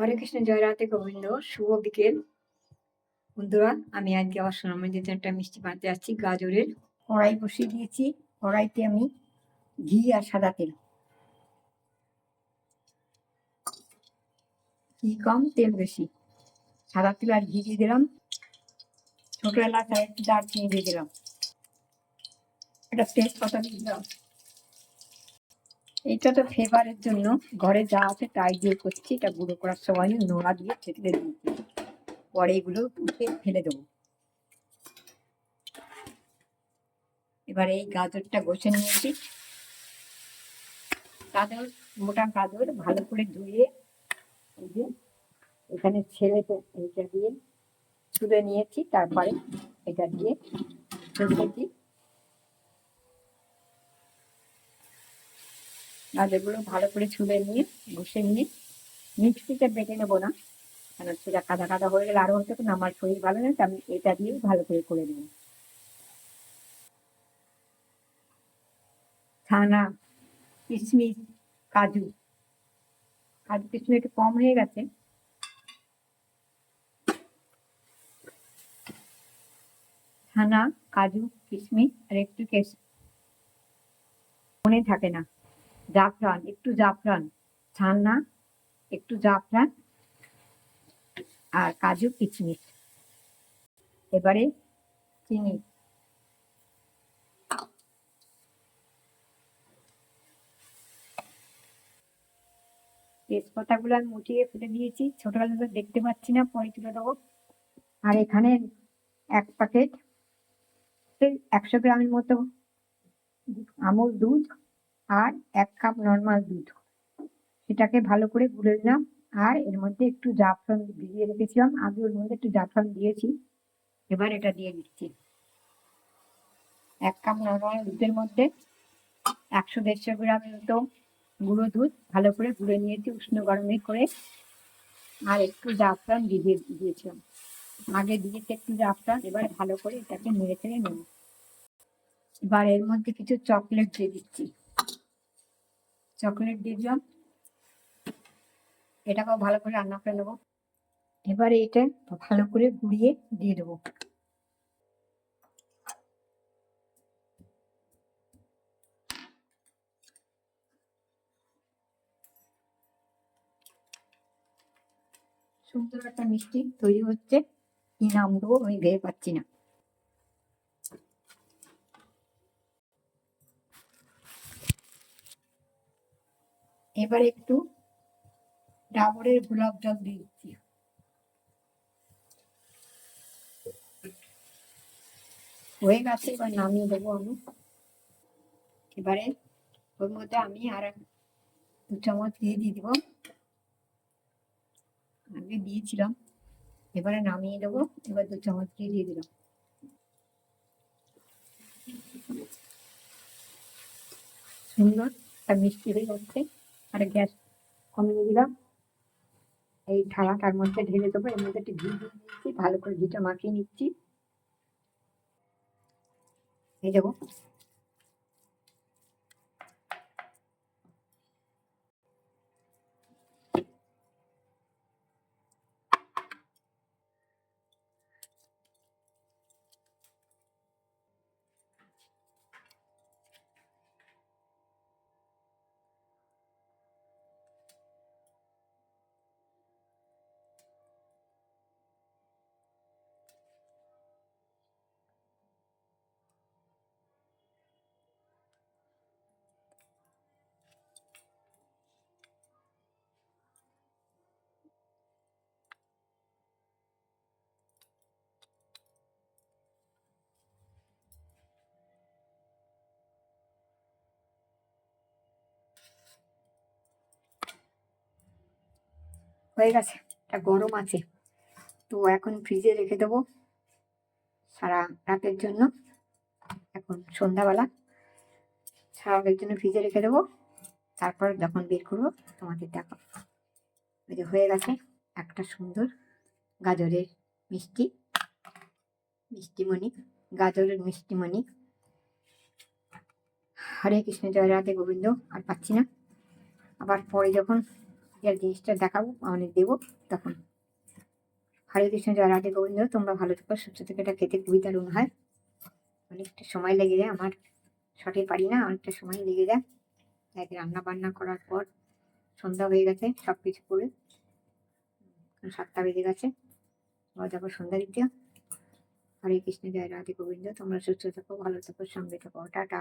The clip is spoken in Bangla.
হরে কৃষ্ণ, জয় রাধে গোবিন্দ। শুভ বিকেল। বন্ধুরা, আমি আজকে আবার সোনামের জন্য একটা মিষ্টি বানাতে যাচ্ছি গাজরের কড়াই বসিয়ে দিয়েছি। কড়াইতে আমি ঘি আর সাদা তেল। ঘি কম, তেল বেশি। সাদা তেল আর ঘি দিয়ে দিলাম। ছোট আর একটু দারচিনি দিয়ে দিলাম। একটা তেজপাতা দিয়ে দিলাম। এটা তো ফেভারের জন্য। ঘরে যা আছে তাই দিয়ে করছি। এটা গুঁড়ো করার সময় নোড়া দিয়ে ছেঁকলে দিয়েছি পরে এগুলো উঠে ফেলে দেবো। এবার এই গাজরটা ঘষে নিয়েছি। গাজর, মোটা গাজর ভালো করে ধুয়ে এখানে তো এইটা দিয়ে তুলে নিয়েছি। তারপরে এটা দিয়ে রেখেছি গাজরগুলো ভালো করে ছুলে নিয়ে, ঘষে নিয়ে, মিক্সিতে বেটে নেব না। কারণ সেটা কাদা কাদা হয়ে গেলে আরও হতে না, আমার শরীর ভালো না আমি এটা দিয়ে ভালো করে করে দেবো ছানা, কিশমিশ, কাজু। কাজু, কিশমিশ একটু কম হয়ে গেছে। ছানা, কাজু, কিশমিশ আর একটু কেশ মনে থাকে না। জাফরান, একটু জাফরান। ছানা একটু জাফরান আর কাজু কিচমিচ। এবারে চিনি। তেজপাতাগুলো আমি মুটিয়ে ফেলে দিয়েছি। ছোটবেলা দেখতে পাচ্ছি না, পরে তুলে দেবো। আর এখানে এক প্যাকেট একশো গ্রামের মতো আমুল দুধ আর এক কাপ নর্মাল দুধ। সেটাকে ভালো করে গুলে নিলাম আর এর মধ্যে একটু জাফরান ভিজিয়ে রেখেছিলাম। আগে ওর মধ্যে একটু জাফরান দিয়েছি। এবার এটা দিয়ে দিচ্ছি। এক কাপ নর্মাল দুধের মধ্যে একশো দেড়শো গ্রামের মতো গুঁড়ো দুধ ভালো করে গুলে নিয়েছি উষ্ণ গরমে করে। আর একটু জাফরান দিয়ে দিয়েছিলাম। আগে দিয়েছি একটু জাফরান, এবার ভালো করে এটাকে নেড়ে চেড়ে নেব। এবার এর মধ্যে কিছু চকলেট দিয়ে দিচ্ছি। চকলেট দিলাম। এটাকেও ভালো করে রান্না করে নেব। এবারে এটা ভালো করে গুঁড়িয়ে দিয়ে দেবো। সুন্দর একটা মিষ্টি তৈরি হচ্ছে। কি নাম দেবো আমি ভেবে পাচ্ছি না। এবার একটু ডাবরের গোলাপ জল দিচ্ছি। হয়ে গেছে, এবার নামিয়ে দেবো আমি। এবারে ওর মধ্যে আমি আর দু চামচ দিয়ে দিয়ে দিব। আগে দিয়েছিলাম, এবারে নামিয়ে দেবো, এবার দু চামচ দিয়ে দিয়ে দিলাম। সুন্দর আর মিষ্টি হয়ে যাচ্ছে। আর গ্যাস কমিয়ে দিলাম। এই থালাটার মধ্যে ঢেলে দেবো, এর মধ্যে একটু ঘি দিয়ে দিচ্ছি, ভালো করে ঘিটা মাখিয়ে নিচ্ছি। এই দেবো হয়ে গেছে এটা গরম আছে। তো এখন ফ্রিজে রেখে দেবো সারা রাতের জন্য। এখন সন্ধ্যাবেলা সারা রাতের জন্য ফ্রিজে রেখে দেবো। তারপর যখন বের করব তোমাদের দেখো ওই যে হয়ে গেছে একটা সুন্দর গাজরের মিষ্টি। মিষ্টিমণি, গাজরের মিষ্টিমণি। হরে কৃষ্ণ, জয় রাধে গোবিন্দ, আর পাচ্ছি না। আবার পরে যখন যে জিনিসটা দেখাবো মানে দেবো, তখন। হরে কৃষ্ণ, জয় রাধে গোবিন্দ, তোমরা ভালো থেকো, সুস্থ থেকে, এটা খেতে খুবই দারুণ হয়। অনেকটা সময় লেগে যায়, আমার শটে পারি না, অনেকটা সময় লেগে যায়। তাই রান্না বান্না করার পর সন্ধ্যা হয়ে গেছে সব কিছু করে সাতটা বেজে গেছে। যাব সন্ধ্যা দিতে। হরে কৃষ্ণ, জয় রাধে গোবিন্দ, তোমরা সুস্থ থাকো, ভালো থাকো, সঙ্গে থাকো, টাটা।